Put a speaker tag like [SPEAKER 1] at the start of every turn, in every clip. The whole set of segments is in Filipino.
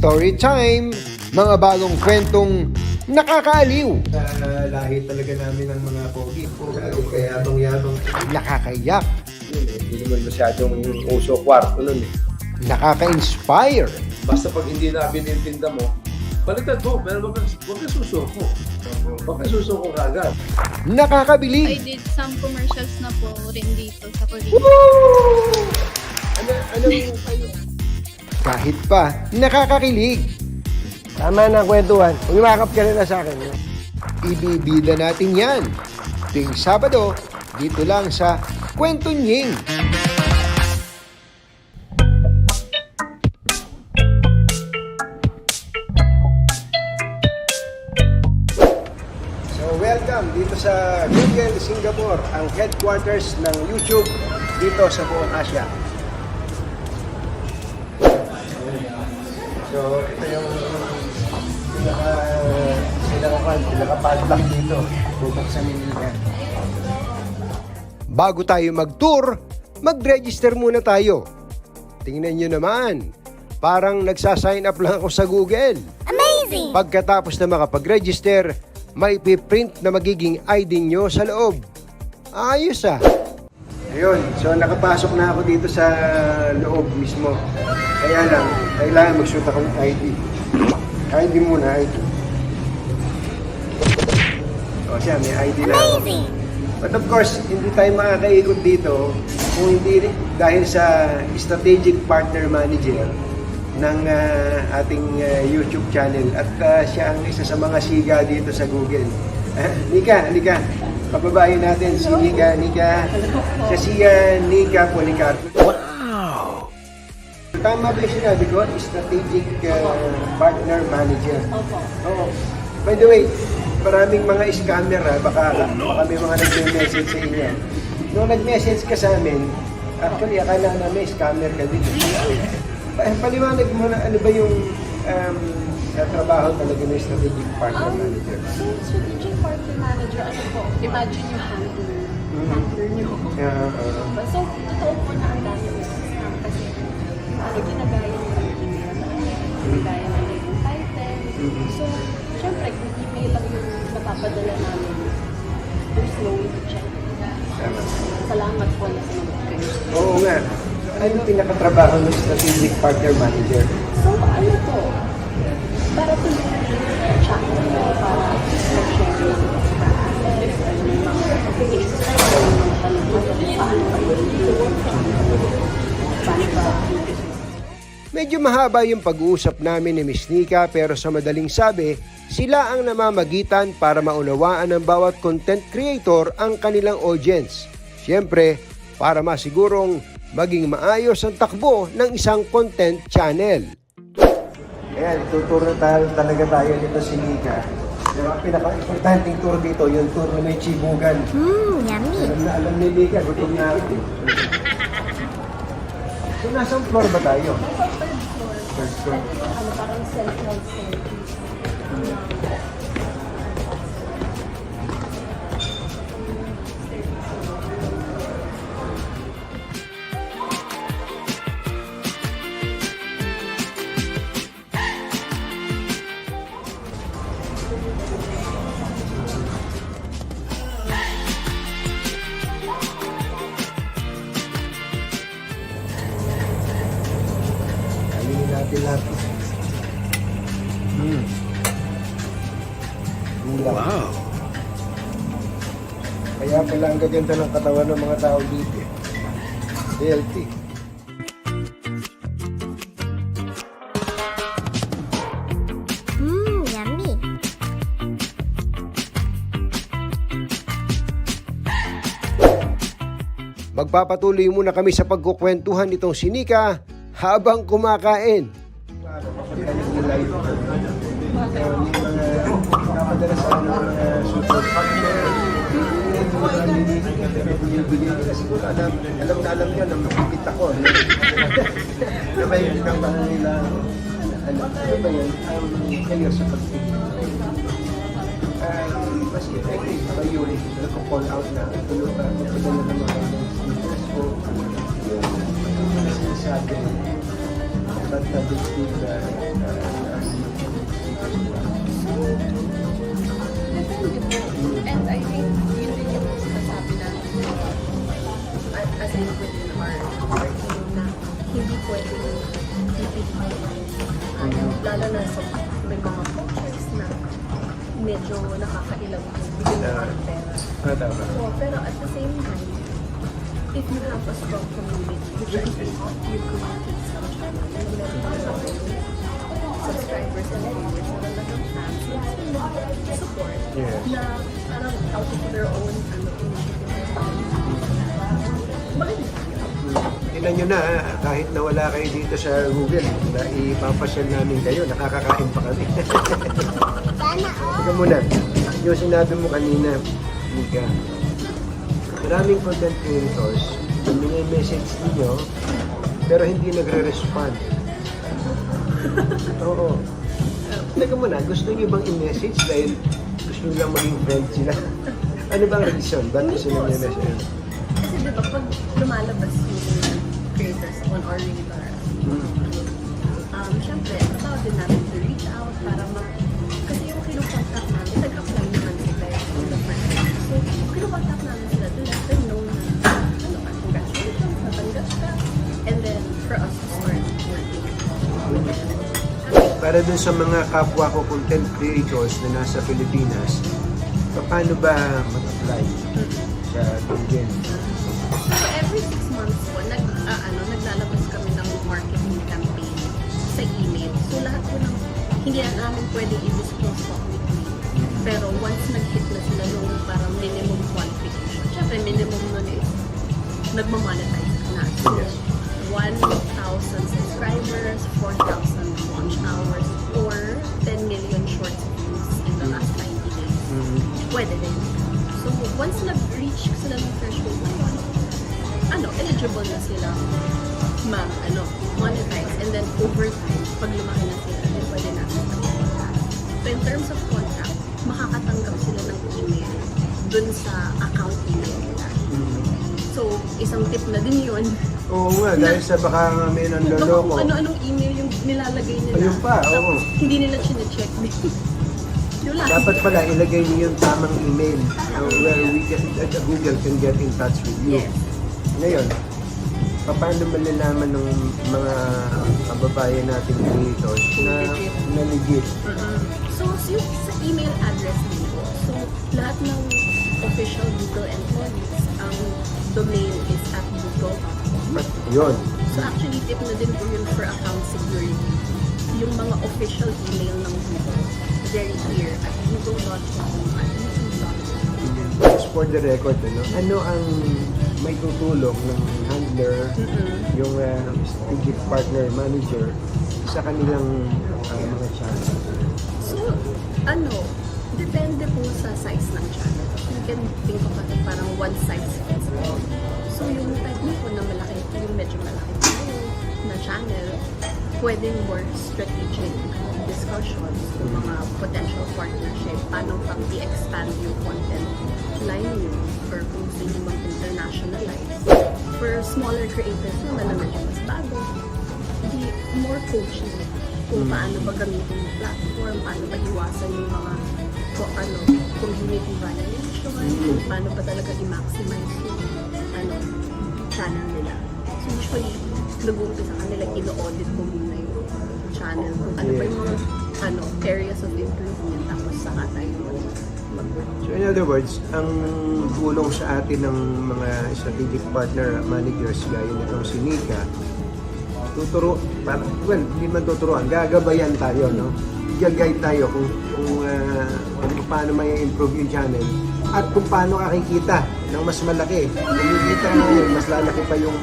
[SPEAKER 1] Story time! Mga bagong kwentong nakakaaliw,
[SPEAKER 2] lahi talaga namin ng mga pogi. Kaya yatong yatong
[SPEAKER 1] nakakaiyak,
[SPEAKER 2] hindi naman masyadong uso kwarto nun eh.
[SPEAKER 1] nakaka-inspire,
[SPEAKER 3] Basta pag hindi na binintinda mo, baliktad mo, pero wag ka- wag ka susuko. Wag ka susuko kagad.
[SPEAKER 4] I
[SPEAKER 1] nakakabilib,
[SPEAKER 4] did some commercials na po rin dito sa Korea.
[SPEAKER 2] Ano, ano yung kayo?
[SPEAKER 1] Kahit pa nakakakilig.
[SPEAKER 2] Tama na kwentuhan. Umimakap ka na sa akin.
[SPEAKER 1] Ibibida natin yan. Tuwing Sabado, dito lang sa Kwento Nying.
[SPEAKER 2] So welcome dito sa Google Singapore, ang headquarters ng YouTube dito sa buong Asia. So ito yung pinaka pinaka pinaka padlock dito. Bubuksan nila.
[SPEAKER 1] Bago tayo mag-tour, mag-register muna tayo. Tingnan nyo naman, parang nagsasign up lang ako sa Google. Amazing! Pagkatapos na makapag-register, may piprint na magiging ID nyo sa loob. Ayos ah!
[SPEAKER 2] Ayun, so nakapasok na ako dito sa loob mismo. Kaya lang, kailangan mag-shoot ako ng ID. ID muna, ID. O siya, may ID na ako. But of course, hindi tayo makakaikot dito kung hindi dahil sa strategic partner manager ng ah, ating ah, YouTube channel at ah, siya ang isa sa mga siga dito sa Google. Nika, Nika, pababayin natin si Nika, Nika, siya si ah, Nika Policarpo. Wow! Tama ba yung sinabi ko? Strategic ah, partner manager. Opo. Oo. By the way, maraming mga scammer ha, baka, baka may mga nag-message sa inyo. Nung nag-message ka sa amin, actually akala namin scammer ka din. Pa- Paliwanag mo na ano ba yung um, sa trabaho talaga ng strategic partner manager.
[SPEAKER 5] So, strategic partner manager, ano po, imagine yung handler. Handler niyo.
[SPEAKER 2] Yeah, uh,
[SPEAKER 5] So, totoo po na ang dami ng kasi ano, ginagaya nila yung email ginagaya nila yung title. So, syempre, kung email lang yung napapadala namin, there's no way to check. Salamat po na sinagot kayo.
[SPEAKER 2] Oo nga. Ano yung pinakatrabaho ng strategic partner manager?
[SPEAKER 5] So, ano po, para tulungan yung channel mo para mag-share ng assets, ng mga cases, ng mga talungan, paano ba yun? Paano ba
[SPEAKER 1] Medyo mahaba yung pag-uusap namin ni Miss Nika pero sa madaling sabi, sila ang namamagitan para maunawaan ng bawat content creator ang kanilang audience. Siyempre, para masigurong maging maayos ang takbo ng isang content channel.
[SPEAKER 2] Ayan, tuturo tayo, talaga tayo dito si Nika. Ang pinaka-importanting tour dito, yung tour na may chibugan.
[SPEAKER 6] Mmm, yummy.
[SPEAKER 2] Alam na alam ni Nika, gutom na ako. So, nasang floor ba tayo? First floor.
[SPEAKER 5] ano parang self-help service?
[SPEAKER 2] Ang gaganda ng katawan ng mga tao dito. Healthy.
[SPEAKER 6] Mmm, yummy.
[SPEAKER 1] Magpapatuloy muna kami sa pagkukwentuhan nitong si Nika habang kumakain.
[SPEAKER 2] Mga nila siguro alam, alam na alam nyo na makikita ako. no? Na may ibang mga nila, ano, ano ba yun? Um, kayo sa. Um, mas effective pa kayo nagko-call out na tulog na magpadala ng mga speakers o yung sinasabi dapat na big na
[SPEAKER 5] And I think yun din yung sinasabi namin as in within our, our team na hindi pwedeng ipigil. Ano, lalo na sa may mga coaches na medyo nakakailang bigyan ng mga pera.
[SPEAKER 2] Ah, tama.
[SPEAKER 5] So, pero at the same time, if you have a strong community, you created some channel, and meron ka sa subscribers and viewers na talagang fans na support
[SPEAKER 2] Yes.
[SPEAKER 5] na parang out of their own ano, initiative. Bakit
[SPEAKER 2] Tingnan nyo na, ah, kahit nawala kayo dito sa Google, na ipapasyal namin kayo, nakakakain pa kami. Teka muna, yung sinabi mo kanina, Mika, maraming content creators, may message ninyo, pero hindi nagre-respond. Oo. Teka muna, gusto niyo bang i-message dahil gusto niyo lang maging friend sila? ano bang reason? Ba't gusto niyo i-message?
[SPEAKER 5] Para
[SPEAKER 2] dun sa mga kapwa ko content creators na nasa Pilipinas, paano ba mag-apply sa Google?
[SPEAKER 5] So, every six months po, nag, ah, ano, naglalabas kami ng marketing campaign sa email. So, lahat po ng, hindi na namin pwede i-disclose publicly. Pero once nag-hit na sila nung parang minimum qualification, syempre minimum nun is nagmamonetize na. So,
[SPEAKER 2] Yes.
[SPEAKER 5] 1,000 subscribers, 4,000 watch hours, or 10 million short views in the last 90 days pwede din. So, once nag-reach sila ng threshold na yun, ano, eligible na sila ma, ano, monetize. And then, over time, pag lumaki na sila, then pwede na So, in terms of contract, makakatanggap sila ng email dun sa account email nila. So, isang tip na din yun.
[SPEAKER 2] Oo nga, dahil sa baka may
[SPEAKER 5] kung ano-anong email nilalagay nila.
[SPEAKER 2] Ayun pa, oo.
[SPEAKER 5] Hindi nila chinecheck
[SPEAKER 2] Dapat pala ilagay niyo yung tamang email uh, where we can, uh, Google can get in touch with you.
[SPEAKER 5] Yes.
[SPEAKER 2] Ngayon, paano malalaman ng mga kababayan natin creators na,
[SPEAKER 5] Legit.
[SPEAKER 2] na legit?
[SPEAKER 5] So, yung sa email address nito, so lahat ng official Google employees, ang domain is at google.com.
[SPEAKER 2] Yun.
[SPEAKER 5] So actually, tip na din po yun for account security. Yung mga official email ng Google, very clear at google.com at youtube.com.
[SPEAKER 2] For the record, ano, ano ang may tutulong ng handler, yung uh, strategic partner manager sa kanilang uh, mga channel?
[SPEAKER 5] So, ano, depende po sa size ng channel. You can think of it parang one size fits all. So, yung type mo po na malaki, medyo malaki tayo na channel, pwedeng more strategic discussions yung mga potential partnership, paano pang i-expand yung content line nyo or kung gusto nyo mag-internationalize. For smaller creators naman na medyo mas bago, di more coaching kung paano ba gamitin yung platform, paano ba iwasan yung mga ko, ano, community violation, kung paano ba talaga i-maximize yung ano, channel nila. Usually, nag-uumpisa ka nila, ino-audit ko muna yung channel, kung ano ba yung mga ano, areas of improvement, tapos saka tayo.
[SPEAKER 2] So in other words, ang tulong sa atin ng mga strategic partner managers gaya nitong si Nika, tuturo, para, well, hindi man tuturuan, gagabayan tayo, no? Gagay tayo kung, kung, ah, kung paano may improve yung channel at kung paano kakikita ng mas malaki. Kung kita nga yun, mas lalaki pa yung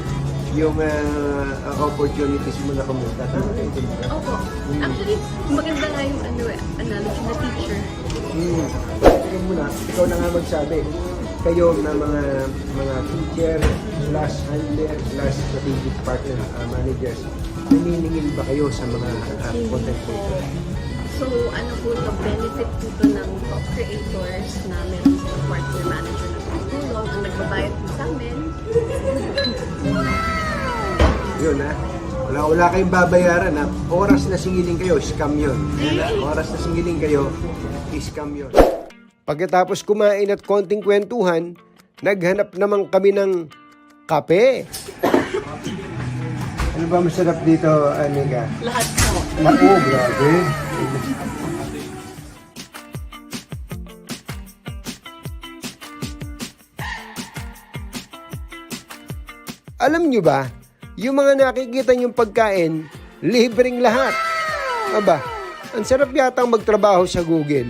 [SPEAKER 2] yung ah, opportunities mo na kumita. Tama kayo?
[SPEAKER 5] Opo. Actually, maganda nga yung ano, eh, analogy na teacher.
[SPEAKER 2] Hmm. Ikaw muna, ikaw na nga magsabi. Kayo na mga mga teacher, slash handler, slash strategic partner uh, managers, naniningil ba kayo sa mga uh, content creators?
[SPEAKER 5] So, ano po ito, benefit po ng top creators na meron silang partner manager
[SPEAKER 2] Yun ha.
[SPEAKER 5] Wala, wala kayong babayaran ha. Oras na singiling kayo, scam yun. Yan na, oras na singiling kayo, scam yun.
[SPEAKER 2] Pagkatapos kumain at konting kwentuhan, naghanap naman kami ng kape.
[SPEAKER 5] Ano ba masarap dito, Anika?
[SPEAKER 7] Lahat po.
[SPEAKER 5] Naku, grabe.
[SPEAKER 2] Alam nyo ba, yung mga nakikita nyong pagkain, libreng lahat. Aba, ang sarap yatang magtrabaho sa Google.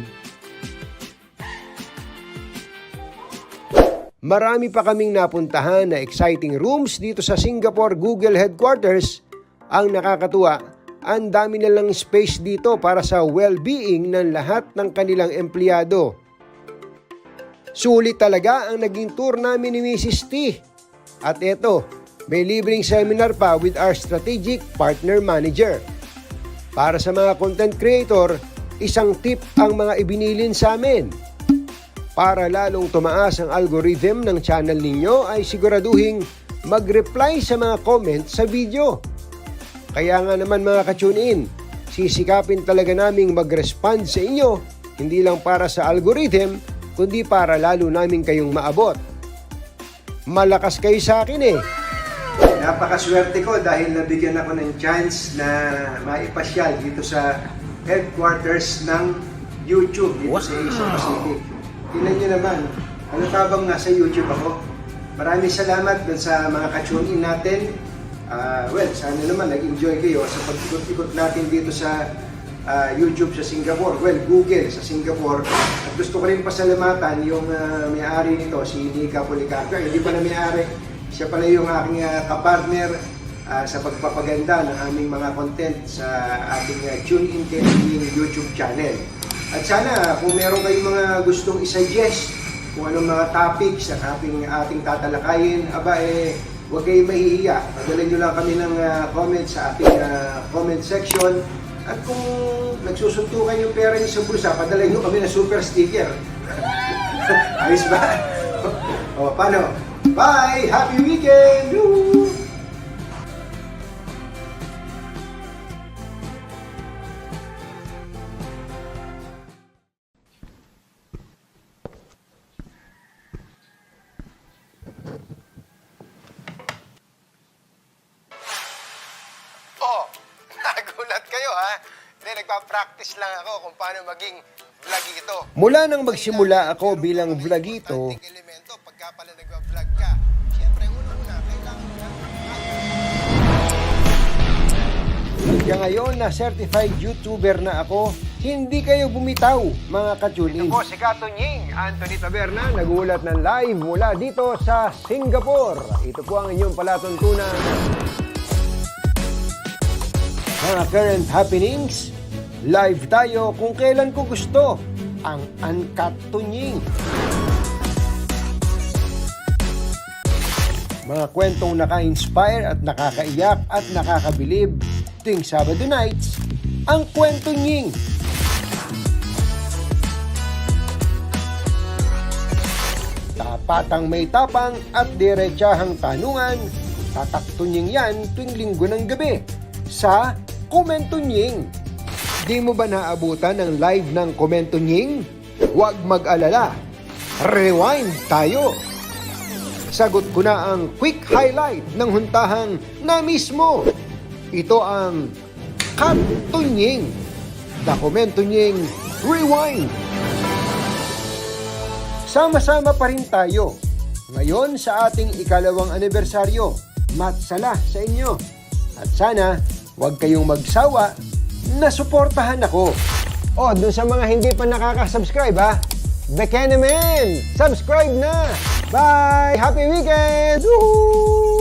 [SPEAKER 2] Marami pa kaming napuntahan na exciting rooms dito sa Singapore Google Headquarters. Ang nakakatuwa, ang dami na lang space dito para sa well-being ng lahat ng kanilang empleyado. Sulit talaga ang naging tour namin ni Mrs. T. At eto, may libreng seminar pa with our strategic partner manager. Para sa mga content creator, isang tip ang mga ibinilin sa amin. Para lalong tumaas ang algorithm ng channel ninyo ay siguraduhing mag-reply sa mga comments sa video. Kaya nga naman mga ka-tune in, sisikapin talaga naming mag-respond sa inyo, hindi lang para sa algorithm, kundi para lalo namin kayong maabot. Malakas kayo sa akin eh.
[SPEAKER 5] Napakaswerte ko dahil nabigyan ako ng chance na maipasyal dito sa headquarters ng YouTube dito sa Asia Pacific. Tingnan nyo naman, ano tabang nasa YouTube ako. Maraming salamat dun sa mga ka-tune in natin. Ah, well, sana naman nag-enjoy kayo sa pag-ikot-ikot natin dito sa ah, YouTube sa Singapore. Well, Google sa Singapore. At gusto ko rin pasalamatan yung ah, may-ari nito, si Nika Policarpio. Hindi pa na may-ari. Siya pala yung aking ah, kapartner ah, sa pagpapaganda ng aming mga content sa ating uh, Tune In TV YouTube channel. At sana kung meron kayong mga gustong i-suggest kung anong mga topics ang ating, ating tatalakayin, aba eh, huwag kayong mahihiya. Padala nyo lang kami ng ah, comment sa ating ah, comment section. At kung nagsusuntukan yung pera niyo sa bulsa, padala nyo kami ng super sticker. Ayos ba? o, paano? Bye! Happy weekend! Woo!
[SPEAKER 2] Oh, nagulat kayo ha? Hindi, nagpa-practice lang ako kung paano maging vlogito. Mula nang magsimula ako bilang vlogito, Hanggang ngayon na certified YouTuber na ako, hindi kayo bumitaw, mga ka-tune-in. Ako si Kato Nying, Anthony Taberna, nagulat ng live mula dito sa Singapore. Ito po ang inyong palatuntunan mga current happenings. Live tayo kung kailan ko gusto. Ang Uncut Tunying. Mga kwentong naka-inspire at nakakaiyak at nakakabilib tuwing Sabado nights, ang Kwento Nying. Tapatang may tapang at diretsahang tanungan, tataktunying yan tuwing linggo ng gabi sa Komentunying. Di mo ba naabutan ng live ng Komentunying? Huwag mag-alala. Rewind tayo. Sagot ko na ang quick highlight ng huntahang na mismo. Ito ang Kantunying. The Komentunying Rewind. Sama-sama pa rin tayo. Ngayon sa ating ikalawang anibersaryo. Matsala sa inyo. At sana, huwag kayong magsawa na suportahan ako. O, dun sa mga hindi pa nakaka-subscribe ha, Bekenemen! Subscribe na! Bye! Happy weekend! Woohoo!